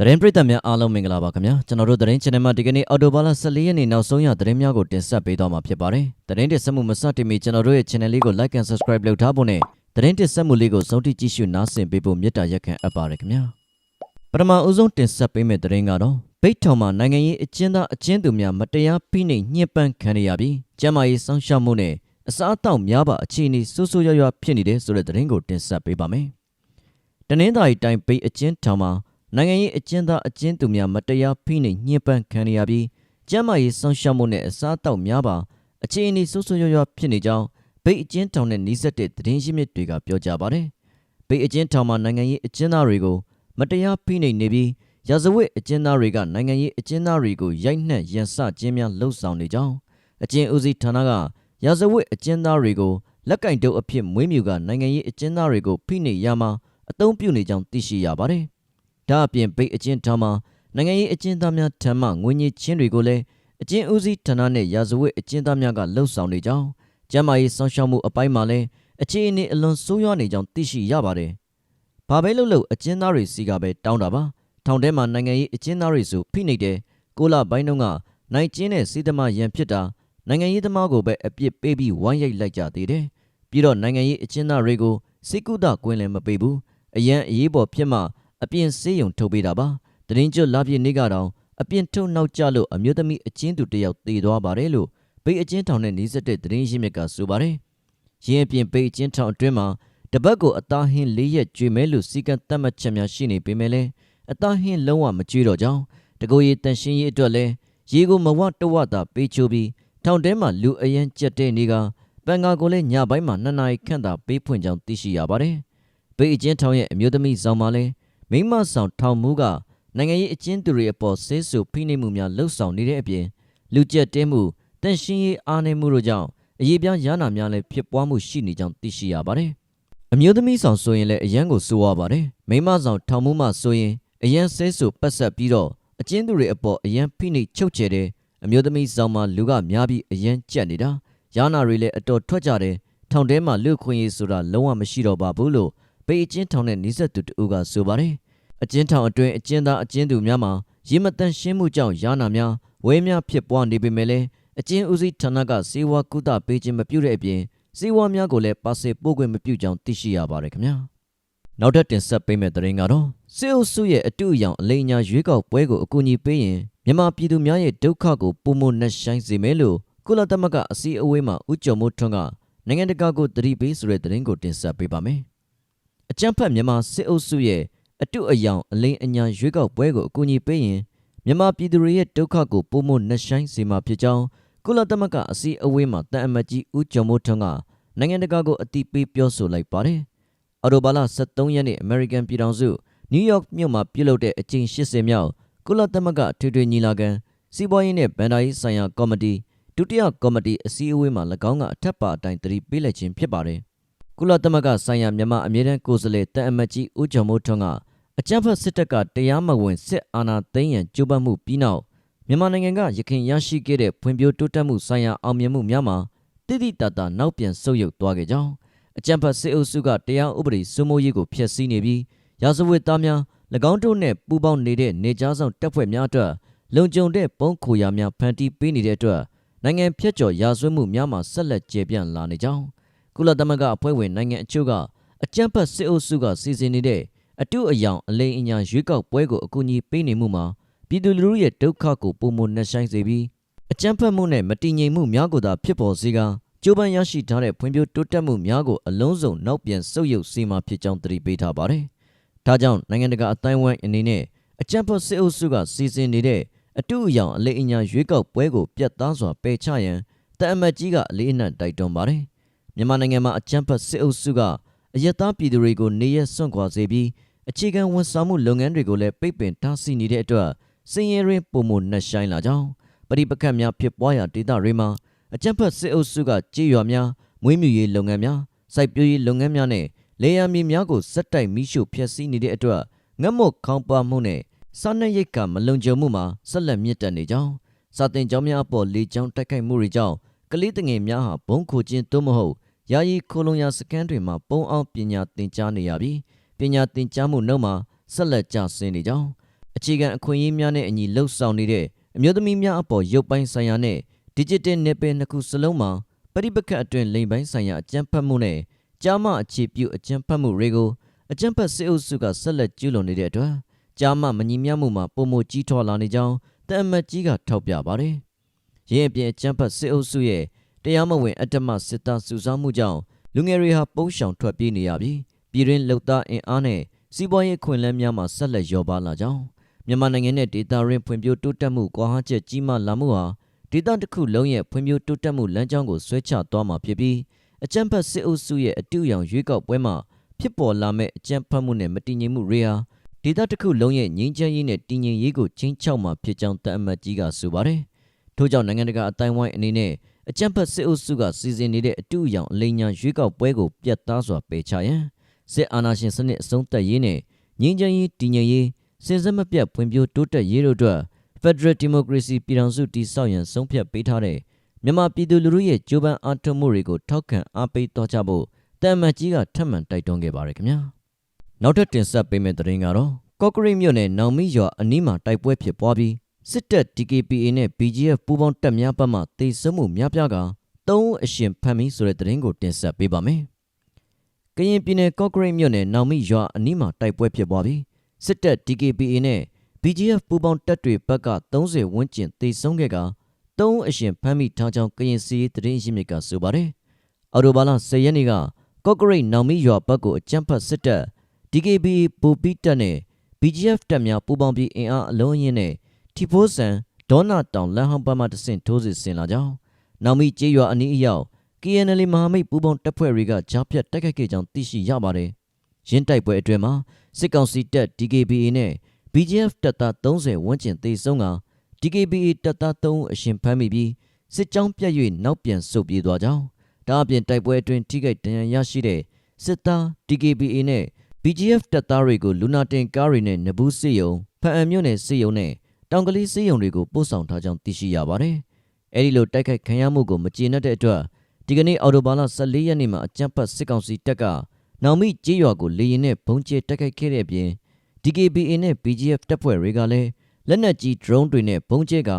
သတင်းပရိသတ်များအားလုံးမင်္ဂလာပါခင်ဗျာကျွန်တော်တို့သတင်း channel မှာဒီကနေ့အော်တိုဘာလ14ရက်နေ့နောက်ဆုံးရသတင်းများကိုတင်ဆက်ပေးသွားမှာဖြစ်ပါတယ်သတင်းတင်ဆက်မှုမစတင်မီကျွန်တော်တို့ရဲ့ channel လေးကို like and subscribe လုပ်ထားဖို့နဲ့သတင်းတင်ဆက်မှုလေးကိုစုံတိကြည့်ရှုနားဆင်ပေးဖို့မေတ္တာရက်ခံအပ်ပါတယ်ခင်ဗျာပထမဦးဆုံးတင်ဆက်ပေးမယ့်သတင်းကတော့ဘိတ်ထောင်မှာနိုင်ငံရေးအကျဉ်းသားအကျဉ်းသူများမတရားဖိနှိပ်ညှဉ်းပန်းခံရပြီးကျန်းမာရေးစောင့်ရှောက်မှုနဲ့အစားအသောက်များပါအခြေအနေဆိုးဆိုးရွားရွားဖြစ်နေတဲ့ဆိုတဲ့သတင်းကိုတင်ဆက်ပေးပါမယ်တနင်္သာရီတိုင်းဘိတ်အကျဉ်းထောင်မှာ နိုင်ငံရေးအကျဉ်းသားအကျဉ်းသူများမတရားဖိနှိပ်ညှဉ်းပန်းခံရပြီးကျန်းမာရေးဆောင်ရှောက်မှုနဲ့အစားအသောက်များပါအခြေအနေဆိုးဆိုးရွားရွားဖြစ်နေကြောင်းဗိတ်အကျဉ်းထောင်နဲ့နှိစက်တဲ့သတင်းရင်းမြစ်တွေကပြောကြားပါတယ်။ဗိတ်အကျဉ်းထောင်မှာနိုင်ငံရေးအကျဉ်းသားတွေကိုမတရားဖိနှိပ်နေပြီးရာဇဝတ်အကျဉ်းသားတွေကနိုင်ငံရေးအကျဉ်းသားတွေကိုရိုက်နှက်ရန်စခြင်းများလှုံ့ဆော်နေကြောင်းအကျဉ်းဦးစီးဌာနကရာဇဝတ်အကျဉ်းသားတွေကိုလက်ကင်တုပ်အဖြစ်မွေးမြူကနိုင်ငံရေးအကျဉ်းသားတွေကိုဖိနှိပ်ရမှာအသုံးပြုနေကြောင်းသိရှိရပါတယ်။ ဒါအပြင်ဗိတ်အကျဉ်းထောင်မှာနိုင်ငံရေးအကျဉ်းသားများထံမှငွေညှစ်ချင်းတွေကိုလည်းအကျဉ်းဦးစီးဌာနနဲ့ရာဇဝတ်အကျဉ်းသားများကလှုပ်ဆောင်နေကြောင်းကျန်းမာရေးစောင့်ရှောက်မှုအပိုင်းမှာလည်းအခြေအနေအလွန်ဆိုးရွားနေကြောင်းသိရှိရပါတယ်။ဘာပဲလုပ်လို့အကျဉ်းသားတွေစီကပဲတောင်းတာပါ။ထောင်ထဲမှာနိုင်ငံရေးအကျဉ်းသားတွေဆိုဖိနှိပ်တယ်။ကိုလပိုင်းတုန်းကနိုင်ကျင်းတဲ့စီးသမားရန်ဖြစ်တာနိုင်ငံရေးသမားကိုပဲအပြစ်ပေးပြီးဝိုင်းရိုက်လိုက်ကြသေးတယ်။ပြီးတော့နိုင်ငံရေးအကျဉ်းသားတွေကိုစိတ်ကူတာကွင်းလည်းမပေးဘူး။အရန်အရေးပေါ်ဖြစ်မှ အပြင်ဆေးရုံထုတ်ပေးတာပါတရင်ကျွတ်လာပြည့်နေ့ကတော့အပြင်ထုတ်နောက်ကျလို့အမျိုးသမီးအချင်းသူတစ်ယောက်သေသွားပါတယ်လို့ဗိတ်အချင်းထောင်နဲ့နှီးစက်တဲ့တရင်ရင်းမြစ်ကဆိုပါတယ်ရင်းအပြင်ဗိတ်အချင်းထောင်အတွင်းမှာတပတ်ကိုအသားဟင်း၄ရက်ကျွေမဲလို့စီကံတတ်မှတ်ချက်များရှိနေပေမဲ့လည်းအသားဟင်းလုံးဝမကျွေတော့ကြောင်းတကိုယ်ရည်တန်ရှင်းရေးအတွက်လည်းရေကိုမဝတဝတာပေးချိုးပြီးထောင်ထဲမှာလူအရန်ကြက်တဲ့နေကပန်ကာကိုလည်းညပိုင်းမှာနှစ်နာရီခန့်သာပေးဖွင့်ကြောင်းသိရှိရပါတယ်ဗိတ်အချင်းထောင်ရဲ့အမျိုးသမီးဆောင်မှာလည်း မိမဆောင်ထောင်မူကနိုင်ငံရေးအကျဉ်းသူတွေအပေါ်ဆဲဆူဖိနှိပ်မှုများလှုပ်ဆောင်နေတဲ့အပြင်လူကျက်တဲမှုတန့်ရှင်းရေးအားနည်းမှုတို့ကြောင့်အရေးပြားရနာများလည်းဖြစ်ပွားမှုရှိနေကြောင်းသိရှိရပါတယ်။အမျိုးသမီးဆောင်ဆိုရင်လည်းအရန်ကိုစိုးရပါတယ်။မိမဆောင်ထောင်မှုမှဆိုရင်အရန်ဆဲဆူပတ်ဆက်ပြီးတော့အကျဉ်းသူတွေအပေါ်အရန်ဖိနှိပ်ချုပ်ချယ်တယ်။အမျိုးသမီးဆောင်မှာလူကများပြီးအရန်ကြက်နေတာ။ရနာတွေလည်းအတော်ထွက်ကြတယ်။ထောင်ထဲမှာလူခွင့်ရေးဆိုတာလုံးဝမရှိတော့ပါဘူးလို့ ပေအချင်းထောင်နဲ့နှိစက်သူတူကဆိုပါတယ်။အချင်းထောင်အတွင်းအချင်းသားအချင်းသူများမှာရေမတန့်ရှင်းမှုကြောင့်ယာနာများဝဲများဖြစ်ပွားနေပေမဲ့လည်းအချင်းဦးစီးဌာနကစေဝါကုသပေးခြင်းမပြုတဲ့အပြင်စေဝါများကိုလည်းပါစေပို့ခွင့်မပြုကြောင်းသိရှိရပါတယ်ခင်ဗျာ။နောက်ထပ်တင်ဆက်ပေးမယ့်သတင်းကတော့စေအုပ်စုရဲ့အတူအယောင်အလိမ်ညာရွေးကောက်ပွဲကိုအကူအညီပေးရင်မြန်မာပြည်သူများရဲ့ဒုက္ခကိုပုံမနှက်ဆိုင်စေမယ်လို့ကုလသမဂ္ဂအစည်းအဝေးမှာဦးကျော်မိုးထွန်းကနိုင်ငံတကာကိုတတိပေးဆိုတဲ့သတင်းကိုတင်ဆက်ပေးပါမယ်။ အကြံဖတ်မြန်မာစစ်အုပ်စုရဲ့အတုအယောင်အလိမ်အညာရွေးကောက်ပွဲကိုအကူအညီပေးရင်မြန်မာပြည်သူတွေရဲ့ဒုက္ခကိုပုံမနှက်ဆိုင်စေမှာဖြစ်ကြောင်းကုလသမဂ္ဂအစည်းအဝေးမှာတန်အမတ်ကြီးဦးကျော်မိုးထွန်းကနိုင်ငံတကာကိုအတိပေးပြောဆိုလိုက်ပါတယ်။အော်တိုဘာလ23ရက်နေ့အမေရိကန်ပြည်ထောင်စုနယူးယောက်မြို့မှာပြုလုပ်တဲ့အကြိမ်80မြောက်ကုလသမဂ္ဂထွေထွေညီလာခံစီးပွားရေးနဲ့ဗန်ဒါရေးဆိုင်ရာကော်မတီဒုတိယကော်မတီအစည်းအဝေးမှာ၎င်းကအထက်ပါအတိုင်းတတိပေးလိုက်ခြင်းဖြစ်ပါတယ်။ ကုလသမဂ္ဂဆိုင်ရာမြန်မာအမြဲတမ်းကိုယ်စားလှယ်တန်အမတ်ကြီးဦးကျော်မိုးထွန်းကအကြမ်းဖက်စစ်တပ်ကတရားမဝင်စစ်အာဏာသိမ်းရန်ကြိုးပမ်းမှုပြီးနောက်မြန်မာနိုင်ငံကရခိုင်ရရှိခဲ့တဲ့ဖွံ့ဖြိုးတိုးတက်မှုဆိုင်ရာအောင်မြင်မှုများမှာတိတိတတ်တာနောက်ပြန်ဆုတ်ယုတ်သွားခဲ့ကြောင်းအကြမ်းဖက်စစ်အုပ်စုကတရားဥပဒေစိုးမိုးရေးကိုဖျက်ဆီးနေပြီးရာဇဝတ်သားများ၎င်းတို့နဲ့ပူးပေါင်းနေတဲ့နေကြားဆောင်တပ်ဖွဲ့များအတွက်လုံခြုံတဲ့ပုံခိုရာများဖန်တီးပေးနေတဲ့အတွက်နိုင်ငံဖြတ်ကျော်ရာဇဝတ်မှုများမှာဆက်လက်ကျေပြန့်လာနေကြောင်း ကုလသမဂ္ဂအဖွဲ့ဝင်နိုင်ငံအချို့ကအကြမ်းဖက်စစ်အုပ်စုကစီစဉ်နေတဲ့အတုအယောင်အလိမ်အညာရွေးကောက်ပွဲကိုအကူအညီပေးနေမှုမှာပြည်သူလူထုရဲ့ဒုက္ခကိုပုံမနှက်ဆိုင်စေပြီးအကြမ်းဖက်မှုနဲ့မတည်ငြိမ်မှုများကိုသာဖြစ်ပေါ်စေကကျိုးပန်းရရှိထားတဲ့ဖွံ့ဖြိုးတိုးတက်မှုများကိုအလုံးစုံနောက်ပြန်ဆုတ်ယုတ်စေမှာဖြစ်ကြောင်းတတိပေးထားပါတယ်။ဒါကြောင့်နိုင်ငံတကာအတိုင်းအဝိုင်းအနေနဲ့အကြမ်းဖက်စစ်အုပ်စုကစီစဉ်နေတဲ့အတုအယောင်အလိမ်အညာရွေးကောက်ပွဲကိုပြတ်သားစွာပယ်ချရန်တအမတ်ကြီးကအလေးအနက်တိုက်တွန်းပါတယ်။ မြန်မာနိုင်ငံမှာအကြမ်းဖက်စစ်အုပ်စုကအယက်သားပြည်သူတွေကိုနေရစွန့်ခွာစေပြီးအခြေခံဝန်ဆောင်မှုလုပ်ငန်းတွေကိုလည်းပိတ်ပင်တားဆီးနေတဲ့အတွက်စင်ရဲရင်းပုံမနှက်ဆိုင်လာကြောင်းပရိပခတ်များဖြစ်ပွားရာဒေသတွေမှာအကြမ်းဖက်စစ်အုပ်စုကကြေးရွာများမွေးမြူရေးလုပ်ငန်းများစိုက်ပျိုးရေးလုပ်ငန်းများနဲ့လေယာဉ်မြေများကိုစက်တိုက်မိရှုဖျက်ဆီးနေတဲ့အတွက်ငတ်မွတ်ခေါင်းပါမှုနဲ့စားနပ်ရိက္ခာမလုံခြုံမှုမှာဆက်လက်မြင့်တက်နေကြောင်းစာတင်ကျောင်းများအပေါ်လေကြောင်းတိုက်ခိုက်မှုတွေကြောင့်ကလေးတငယ်များဟာဘုံခိုခြင်းသို့မဟုတ် ယာယီခိုလုံရာစခန်းတွေမှာပုံအောင်ပညာသင်ကြားနေရပြီးပညာသင်ကြားမှုနှုတ်မှာဆက်လက်ကျဆင်းနေကြောင်းအခြေခံအခွင့်အရေးများနဲ့အညီလှုပ်ဆောင်နေတဲ့အမျိုးသမီးများအပေါ်ရုပ်ပိုင်းဆိုင်ရာနဲ့ digital နယ်ပယ်နှစ်ခုစလုံးမှာပရိပက္ခအတွင်းလိမ်ပိုင်းဆိုင်ရာအကြမ်းဖက်မှုနဲ့ကြားမအခြေပြုအကြမ်းဖက်မှုတွေကိုအကြမ်းဖက်စစ်အုပ်စုကဆက်လက်ကျူးလွန်နေတဲ့အတွက်ကြားမမညီမျှမှုမှာပုံမကြီးထွားလာနေကြောင်းတအမတ်ကြီးကထောက်ပြပါတယ်။ရင်းအပြင်အကြမ်းဖက်စစ်အုပ်စုရဲ့ တရားမဝင်အတ္တမစစ်သားစုဆောင်းမှုကြောင့်လူငယ်တွေဟာပုန်းရှောင်ထွက်ပြေးနေရပြီးပြည်တွင်းလုံသားအင်အားနဲ့စီးပွားရေးခွင့်လန်းများမှာဆက်လက်လျော့ပါလာကြောင်းမြန်မာနိုင်ငံနဲ့ဒေသရင်းဖွံ့ဖြိုးတိုးတက်မှုကွာဟချက်ကြီးမားလာမှုဟာဒေသတစ်ခုလုံးရဲ့ဖွံ့ဖြိုးတိုးတက်မှုလမ်းကြောင်းကိုဆွဲချသွားမှာဖြစ်ပြီးအကြမ်းဖက်စစ်အုပ်စုရဲ့အတူရောင်ရွေးကောက်ပွဲမှာဖြစ်ပေါ်လာမဲ့အကြမ်းဖက်မှုနဲ့မတည်ငြိမ်မှုတွေဟာဒေသတစ်ခုလုံးရဲ့ငြိမ်းချမ်းရေးနဲ့တည်ငြိမ်ရေးကိုချင်းချောက်မှာဖြစ်ကြောင်းတအမတ်ကြီးကဆိုပါတယ်။ထို့ကြောင့်နိုင်ငံတကာအတိုင်းဝိုင်းအနေနဲ့ အကြမ်းဖက်စစ်အုပ်စုကစီစဉ်နေတဲ့အတူရောင်အလိညာရွေးကောက်ပွဲကိုပြတ်သားစွာပယ်ချရန်စစ်အာဏာရှင်စနစ်အဆုံးသတ်ရေးနဲ့ငြိမ်းချမ်းရေးတည်ငြိမ်ရေးစင်စက်မပြတ်ဖွံ့ဖြိုးတိုးတက်ရေးတို့အတွက် Federal Democracy ပြည်ထောင်စုတည်ဆောက်ရန်ဆုံးဖြတ်ပေးထားတဲ့မြန်မာပြည်သူလူထုရဲ့ကြိုးပမ်းအားထုတ်မှုတွေကိုထောက်ခံအားပေးသွားကြဖို့တမန်ကြီးကထပ်မံတိုက်တွန်းခဲ့ပါတယ်ခင်ဗျာနောက်ထပ်တင်ဆက်ပေးမယ့်သတင်းကတော့ကော့ကရိတ်မြို့နယ်နောင်မီရွာအနီးမှာတိုက်ပွဲဖြစ်ပွားပြီး စစ်တပ် DKPA နဲ့ BGF ပူးပေါင်းတပ်များဘက်မှတေဆုံးမှုများပြားကသုံးဦးအရှင်ဖမ်းမိဆိုတဲ့သတင်းကိုတင်ဆက်ပေးပါမယ်ကရင်ပြည်နယ်ကော့ကရိတ်မြို့နယ်နောင်မီရွာအနီးမှာတိုက်ပွဲဖြစ်ပွားပြီးစစ်တပ် DKPA နဲ့ BGF ပူးပေါင်းတပ်တွေဘက်က30ဝန်းကျင်တေဆုံးခဲ့ကသုံးဦးအရှင်ဖမ်းမိထားကြောင်းကရင်စီသတင်းရင်းမြစ်ကဆိုပါတယ်အော်တိုဘာလ10ရက်နေ့ကကော့ကရိတ်နောင်မီရွာဘက်ကိုအကြမ်းဖက်စစ်တပ် DKBA ပူပီတပ်နဲ့ BGF တပ်များပူးပေါင်းပြီးအင်အားအလုံးအင်းနဲ့ ထီဖိုးဆန်ဒေါနာတောင်လမ်းဟောင်းဘက်မှတဆင့်ထိုးစစ်ဆင်လာကြောင်းနောက်မီကျေးရွာအနီးအရောက် KNL မဟာမိတ်ပူးပေါင်းတပ်ဖွဲ့တွေကကြားဖြတ်တိုက်ခိုက်ခဲ့ကြောင်းသိရှိရပါတယ်။ရင်းတိုက်ပွဲအတွင်းမှာစစ်ကောင်စီတပ် DKBA နဲ့ BGF တပ်သား30ဝန်းကျင်သေဆုံးက DKBA တပ်သား3ဦးအရှင်ဖမ်းမိပြီးစစ်ကြောင်းပြတ်၍နောက်ပြန်ဆုတ်ပြေးသွားကြောင်းဒါအပြင်တိုက်ပွဲအတွင်းထိခိုက်ဒဏ်ရာရရှိတဲ့စစ်သား DKBA နဲ့ BGF တပ်သားတွေကိုလူနာတင်ကားတွေနဲ့နဘူးစစ်ယုံဖအံမြို့နယ်စစ်ယုံနဲ့ တောင်ကလေးစစ်ယုံတွေကိုပို့ဆောင်ထားကြောင်းသိရှိရပါတယ်။အဲဒီလိုတိုက်ခိုက်ခံရမှုကိုမကျေနပ်တဲ့အတွက်ဒီကနေ့အော်တိုဘာလ14ရက်နေ့မှာအကြမ်းဖက်စစ်ကောင်စီတပ်ကနောင်မိကျေးရွာကိုလေရင်နဲ့ဘုံကျဲတိုက်ခိုက်ခဲ့တဲ့အပြင် DKBA နဲ့ BGF တပ်ဖွဲ့တွေကလည်းလက်နက်ကြီး drone တွေနဲ့ဘုံကျဲက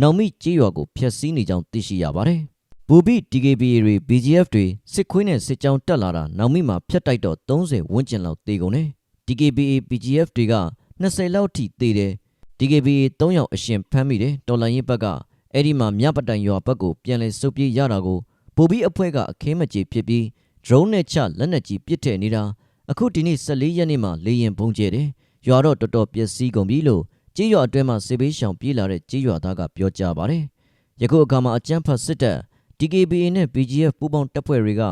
နောင်မိကျေးရွာကိုဖျက်ဆီးနေကြောင်းသိရှိရပါတယ်။ဘူဘီ DKBA တွေ BGF တွေစစ်ခွေးနဲ့စစ်ကြောင်းတက်လာတာနောင်မိမှာဖျက်တိုက်တော့30ဝန်းကျင်လောက်တေကုန်တယ်။ DKBA BGF တွေက20လောက်ထိတေတယ်။ DKBA 3ယောက်အရှင်ဖမ်းမိတယ်တော်လိုင်းရင်ဘက်ကအဲ့ဒီမှာမြပတိုင်ရွာဘက်ကိုပြန်လဲစုပ်ပြေးရတာကိုဘူဘီအဖွဲ့ကအခင်းမကြေဖြစ်ပြီး drone နဲ့ချလက်နက်ကြီးပစ်ထည့်နေတာအခုဒီနေ့14ရက်နေ့မှာလေရင်ဘုံကျဲတယ်ရွာတော့တော်တော်ပျက်စီးကုန်ပြီလို့ကြေးရွာအတွင်းမှာစေဘေးရှောင်ပြေးလာတဲ့ကြေးရွာသားကပြောကြားပါတယ်ယခုအခါမှာအကြမ်းဖက်စစ်တပ် DKBA နဲ့ BGF ပူးပေါင်းတပ်ဖွဲ့တွေက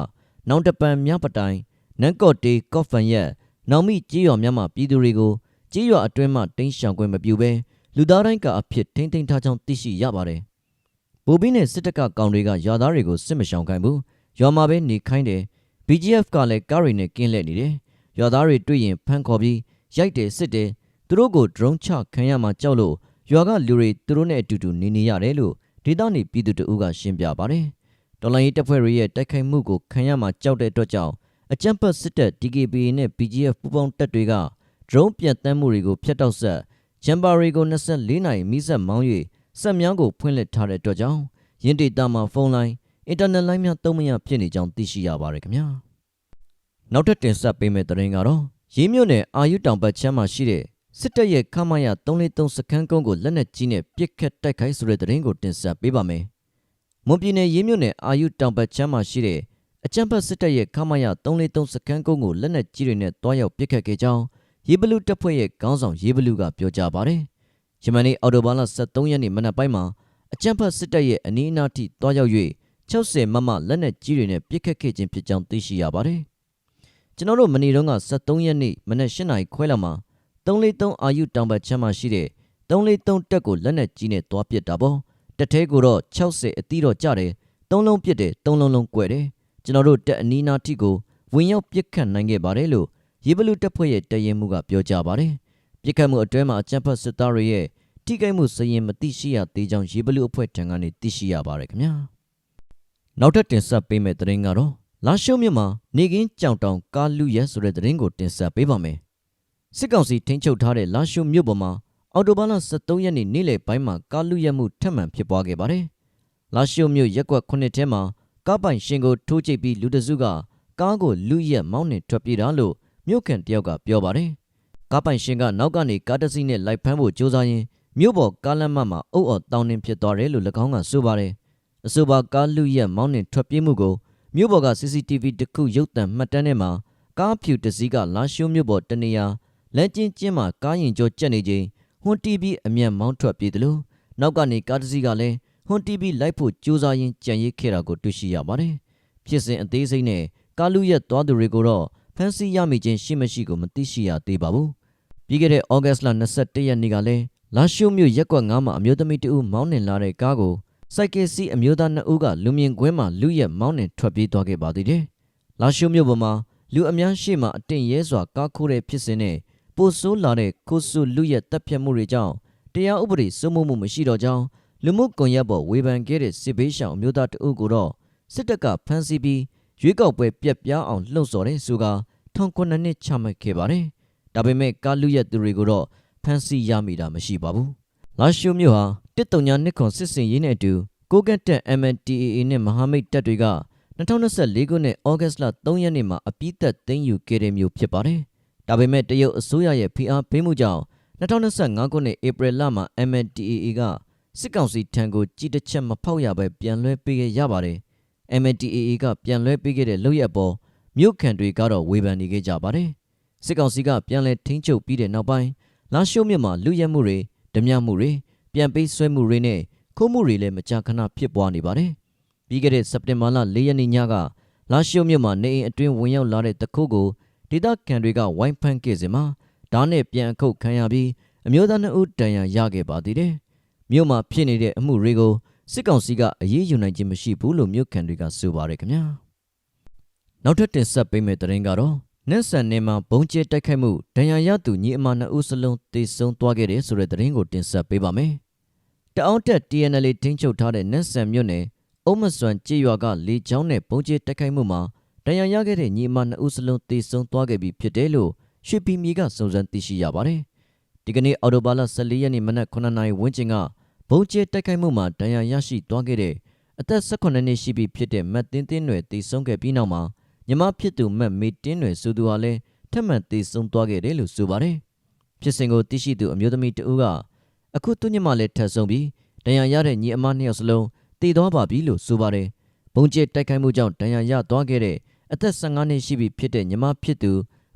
နောင်တပံမြပတိုင်နန်းကော့တေးကော့ဖန်ရက်နောင်မိကြေးရွာများမှာပြည်သူတွေကို ကြေးရွာအတွင်းမှာတင်းရှောင်ခွင့်မပြုဘဲလူသားတိုင်းကအဖြစ်ထိမ့်သိမ်းထားကြောင်းသိရှိရပါတယ်။ဘူဘီနဲ့စစ်တပ်ကကောင်တွေကရွာသားတွေကိုစစ်မရှောင်ခိုင်းဘူး။ရွာမှာပဲနေခိုင်းတယ်။ BGF ကလည်းကားတွေနဲ့ကင်းလှည့်နေတယ်။ရွာသားတွေတွေ့ရင်ဖမ်းခေါ်ပြီးရိုက်တယ်စစ်တယ်။သူတို့ကို drone ချခံရမှာကြောက်လို့ရွာကလူတွေသူတို့နဲ့အတူတူနေနေရတယ်လို့ဒေသနေပြည်သူတအုပ်ကရှင်းပြပါတယ်။တော်လိုင်းရေးတပ်ဖွဲ့တွေရဲ့တိုက်ခိုက်မှုကိုခံရမှာကြောက်တဲ့အတွက်ကြောင့်အကြမ်းဖက်စစ်တပ် DKBA နဲ့ BGF ပူးပေါင်းတပ်တွေက drone ပြန်တမ်းမှုတွေကိုဖျက်တောက်ဆက်ဂျမ်ဘာရီကို24နိုင်မိဆက်မောင်း၍ဆက်များကိုဖွင့်လှစ်ထားတဲ့အတွက်ကြောင့်ရင်းဒေတာမှာဖုန်းလိုင်းအင်တာနက်လိုင်းများသုံးမရဖြစ်နေကြောင်းသိရှိရပါတယ်ခင်ဗျာနောက်ထပ်တင်ဆက်ပေးမယ့်သတင်းကတော့ရေးမြို့နယ်အာယုတောင်ဘက်ချမ်းမှာရှိတဲ့စစ်တပ်ရဲ့ခမာရ343စခန်းကုန်းကိုလက်နက်ကြီးနဲ့ပစ်ခတ်တိုက်ခိုက်ဆိုတဲ့သတင်းကိုတင်ဆက်ပေးပါမယ်မွန်ပြည်နယ်ရေးမြို့နယ်အာယုတောင်ဘက်ချမ်းမှာရှိတဲ့အကြံဖတ်စစ်တပ်ရဲ့ခမာရ343စခန်းကုန်းကိုလက်နက်ကြီးတွေနဲ့တွားရောက်ပစ်ခတ်ခဲ့ကြောင်း ရေဘလူတပ်ဖွဲ့ရဲ့ခေါင်းဆောင်ရေဘလူကပြောကြားပါတယ်။ယမန်နေ့အော်တိုဘာလ23ရက်နေ့မနက်ပိုင်းမှာအကြံဖတ်စစ်တပ်ရဲ့အနီးအနားထိတွားရောက်၍60မမလက်နက်ကြီးတွေနဲ့ပစ်ခတ်ခဲ့ခြင်းဖြစ်ကြောင်းသိရှိရပါတယ်။ကျွန်တော်တို့မနေ့တုန်းက23ရက်နေ့မနက်8နာရီခွဲလောက်မှာ343အာယုတောင်ဘက်ချမ်းမှာရှိတဲ့343တက်ကိုလက်နက်ကြီးနဲ့တွားပစ်တာပေါ့။တက်သေးကိုတော့60အသီးတော့ကြတယ်။သုံးလုံးပစ်တယ်သုံးလုံးလုံးကွယ်တယ်။ကျွန်တော်တို့တက်အနီးနားထိကိုဝင်ရောက်ပစ်ခတ်နိုင်ခဲ့ပါတယ်လို့ ရေဘလူတပ်ဖွဲ့ရဲ့တရင်မှုကပြောကြားပါတယ်။ပြစ်ခတ်မှုအတွင်းမှာအကြမ်းဖက်စစ်သားတွေရဲ့ထိခိုက်မှုစရင်မသိရှိရသေးကြောင်းရေဘလူအဖွဲ့ထံကနေသိရှိရပါတယ်ခင်ဗျာ။နောက်ထပ်တင်ဆက်ပေးမယ့်သတင်းကတော့လာရှုံမြို့မှာနေကင်းကြောင်တောင်ကားလူရဲဆိုတဲ့သတင်းကိုတင်ဆက်ပေးပါမယ်။စစ်ကောင်စီထိန်းချုပ်ထားတဲ့လာရှုံမြို့ပေါ်မှာအော်တိုဘာလ23ရက်နေ့နေ့လယ်ပိုင်းမှာကားလူရက်မှုထပ်မံဖြစ်ပွားခဲ့ပါတယ်။လာရှိုမြို့ရက်ကွက်9ထဲမှာကားပိုင်ရှင်ကိုထိုးချိတ်ပြီးလူတစုကကားကိုလူရက်မောင်းနှင်ထွက်ပြေးတာလို့ မြို့ခံတယောက်ကပြောပါတယ်။ကားပိုင်ရှင်ကနောက်ကနေကားတစ်စီးနဲ့လိုက်ဖမ်းဖို့ကြိုးစားရင်းမြို့ပေါ်ကားလမ်းမမှာအုပ်အော်တောင်းနှင်ဖြစ်သွားတယ်လို့၎င်းကဆိုပါတယ်။အဆိုပါကားလူရက်မောင်းနှင်ထွက်ပြေးမှုကိုမြို့ပေါ်က CCTV တစ်ခုရုပ်သံမှတ်တမ်းထဲမှာကားဖြူတစ်စီးကလာရှိုမြို့ပေါ်တနေရာလမ်းကျင်းကျင်းမှာကားရင်ကျော်ကျက်နေချိန်ဟွန်တီးပြီးအမြန်မောင်းထွက်ပြေးတယ်လို့နောက်ကနေကားတစ်စီးကလည်းဟွန်တီးပြီးလိုက်ဖို့ကြိုးစားရင်းကြံရိတ်ခဲ့တာကိုတွေ့ရှိရပါတယ်။ဖြစ်စဉ်အသေးစိတ်နဲ့ကားလူရက်သွားသူတွေကိုတော့ ဖမ်းဆီးရမိခြင်းရှိမရှိကိုမသိရှိရသေးပါဘူး။ပြီးခဲ့တဲ့ဩဂတ်စ်လ21ရက်နေ့ကလည်းလာရှိုမြို့ရက်ကွက်9မှာအမျိုးသမီးတဦးမောင်းနှင်လာတဲ့ကားကိုစိုက်ကယ်စီအမျိုးသား2ဦးကလူမြင်ကွင်းမှာလူရက်မောင်းနှင်ထွက်ပြေးသွားခဲ့ပါသေးတယ်။လာရှိုမြို့ပေါ်မှာလူအများရှိမှအတင်ရဲစွာကားခိုးတဲ့ဖြစ်စဉ်နဲ့ပိုဆိုးလာတဲ့ကိုဆုလူရဲ့တပ်ဖြတ်မှုတွေကြောင့်တရားဥပဒေစိုးမိုးမှုမရှိတော့ကြောင်းလူမှုကွန်ရက်ပေါ်ဝေဖန်ခဲ့တဲ့စစ်ဘေးရှောင်အမျိုးသားတအုပ်ကိုတော့စစ်တပ်ကဖမ်းဆီးပြီး ရွေးကောက်ပွဲပြက်ပြားအောင်လှုံ့ဆော်တဲ့ဆိုကထောင်ခုနှစ်နှစ်ချမှတ်ခဲ့ပါတယ်။ဒါပေမဲ့ကားလူရဲ့သူတွေကိုတော့ဖမ်းဆီးရမိတာမရှိပါဘူး။လာရှိုမြို့ဟာတစ်တုံညာနှစ်ခွန်စစ်စင်ရေးနဲ့အတူကိုကတ်တက် MNTAA နဲ့မဟာမိတ်တပ်တွေက2024ခုနှစ်ဩဂတ်စ်လ3ရက်နေ့မှာအပြစ်သက်သိမ်းယူခဲ့တဲ့မျိုးဖြစ်ပါတယ်။ဒါပေမဲ့တရုတ်အစိုးရရဲ့ဖိအားပေးမှုကြောင့်2025ခုနှစ်ဧပြီလမှာ MNTAA ကစစ်ကောင်စီထံကိုကြီးတစ်ချက်မဖောက်ရပဲပြန်လွှဲပေးခဲ့ရပါတယ်။ MNTAA ကပြန်လွှဲပေးခဲ့တဲ့လုပ်ရက်ပေါ်မြို့ခံတွေကတော့ဝေဖန်နေခဲ့ကြပါတယ်။စစ်ကောင်စီကပြန်လည်ထိန်းချုပ်ပြီးတဲ့နောက်ပိုင်းလာရှိုးမြို့မှာလူရဲမှုတွေဓမြမှုတွေပြန်ပေးဆွဲမှုတွေနဲ့ခိုးမှုတွေလည်းမကြာခဏဖြစ်ပွားနေပါတယ်။ပြီးခဲ့တဲ့စက်တင်ဘာလ၄ရက်နေ့ညကလာရှိုးမြို့မှာနေအိမ်အတွင်းဝင်ရောက်လာတဲ့တခုကိုဒေသခံတွေကဝိုင်းဖမ်းခဲ့စဉ်မှာဓာတ်နဲ့ပြန်အခုတ်ခံရပြီးအမျိုးသားနှစ်ဦးတန်ရာရခဲ့ပါသေးတယ်။မြို့မှာဖြစ်နေတဲ့အမှုတွေကို စစ်ကောင်စီကအရေးယူနိုင်ခြင်းမရှိဘူးလို့မြို့ခံတွေကဆိုပါတယ်ခင်ဗျာ။နောက်ထပ်တင်ဆက်ပေးမယ့်သတင်းကတော့နက်ဆန်နေမှာဘုံကျဲတိုက်ခိုက်မှုဒဏ်ရာရသူညီအမနှစ်ဦးစလုံးတေဆုံးသွားခဲ့တယ်ဆိုတဲ့သတင်းကိုတင်ဆက်ပေးပါမယ်။တအောင်းတက် TNL ထင်းချုပ်ထားတဲ့နက်ဆန်မြို့နယ်အုံးမစွန်ကြေးရွာကလေချောင်းနဲ့ဘုံကျဲတိုက်ခိုက်မှုမှာဒဏ်ရာရခဲ့တဲ့ညီအမနှစ်ဦးစလုံးတေဆုံးသွားခဲ့ပြီဖြစ်တယ်လို့ရွှေပြည်မြေကစုံစမ်းသိရှိရပါတယ်။ဒီကနေ့အော်တိုဘာလ14ရက်နေ့မနက်9:00နာရီဝန်းကျင်က ဘုံကျဲတိုက်ခိုက်မှုမှာဒဏ်ရာရရှိသွားခဲ့တဲ့အသက်18နှစ်ရှိပြီဖြစ်တဲ့မတ်တင်းတင်းတွေတေဆုံးခဲ့ပြီးနောက်မှာညီမဖြစ်သူမတ်မေတင်းတွေဆိုသူဟာလည်းထပ်မံတေဆုံးသွားခဲ့တယ်လို့ဆိုပါတယ်။ဖြစ်စဉ်ကိုသိရှိသူအမျိုးသမီးတဦးကအခုသူညီမလည်းထပ်ဆုံးပြီးဒဏ်ရာရတဲ့ညီအမနှစ်ယောက်စလုံးတည်သွားပါပြီလို့ဆိုပါတယ်။ဘုံကျဲတိုက်ခိုက်မှုကြောင့်ဒဏ်ရာရသွားခဲ့တဲ့အသက်15နှစ်ရှိပြီဖြစ်တဲ့ညီမဖြစ်သူ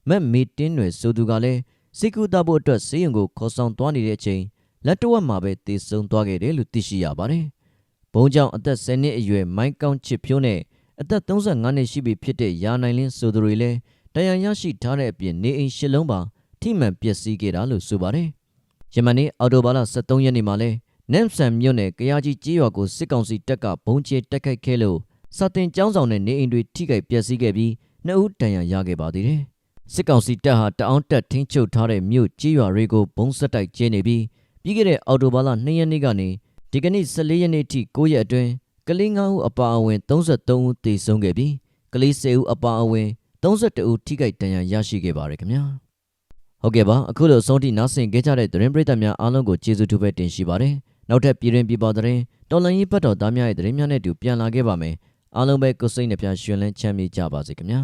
မက်မီတင်းတွေဆိုသူကလည်းစိတ်ကူတာဖို့အတွက်ဆေးရုံကိုခေါ်ဆောင်သွားနေတဲ့အချိန် လက်တော့မှာပဲတည်ဆုံသွားခဲ့တယ်လို့သိရှိရပါတယ်။ဘုံကြောင့်အသက်10နှစ်အရွယ်မိုင်းကောင်းချစ်ဖြိုးနဲ့အသက်35နှစ်ရှိပြီဖြစ်တဲ့ရာနိုင်လင်းဆိုသူတွေလည်းတရားရရှိထားတဲ့အပြင်နေအိမ်ရှစ်လုံးပါထိမှန်ပျက်စီးခဲ့တာလို့ဆိုပါတယ်။ယမန်နေ့အော်တိုဘာလ23ရက်နေ့မှာလဲနမ်ဆန်မြို့နယ်ကရားကြီးကြေးရွာကိုစစ်ကောင်စီတပ်ကဘုံကျဲတက်ခိုက်ခဲ့လို့စာတင်ကျောင်းဆောင်တဲ့နေအိမ်တွေထိခိုက်ပျက်စီးခဲ့ပြီးနှစ်ဦးဒဏ်ရာရခဲ့ပါသေးတယ်။စစ်ကောင်စီတပ်ဟာတအောင်းတက်ထင်းချုပ်ထားတဲ့မြို့ကြေးရွာတွေကိုဘုံဆက်တိုက်ကျင်းနေပြီး ပြီးခဲ့တဲ့အော်တိုဘာလ2ရက်နေ့ကနေဒီကနေ့14ရက်နေ့ထိ9ရက်အတွင်းကလေး9ဦးအပါအဝင်33ဦးသေဆုံးခဲ့ပြီးကလေး10ဦးအပါအဝင်32ဦးထိခိုက်ဒဏ်ရာရရှိခဲ့ပါတယ်ခင်ဗျာဟုတ်ကဲ့ပါအခုလိုအဆုံးထိနားဆင်ကြကြတဲ့သတင်းပရိသတ်များအားလုံးကိုကျေးဇူးတူပဲတင်ရှိပါတယ်နောက်ထပ်ပြည်တွင်ပြည်ပသတင်းတော်လန်ရေးပတ်တော်သားများရဲ့သတင်းများနဲ့အတူပြန်လာခဲ့ပါမယ်အားလုံးပဲကိုယ်စိတ်နှပြရှင်လန်းချမ်းမြေ့ကြပါစေခင်ဗျာ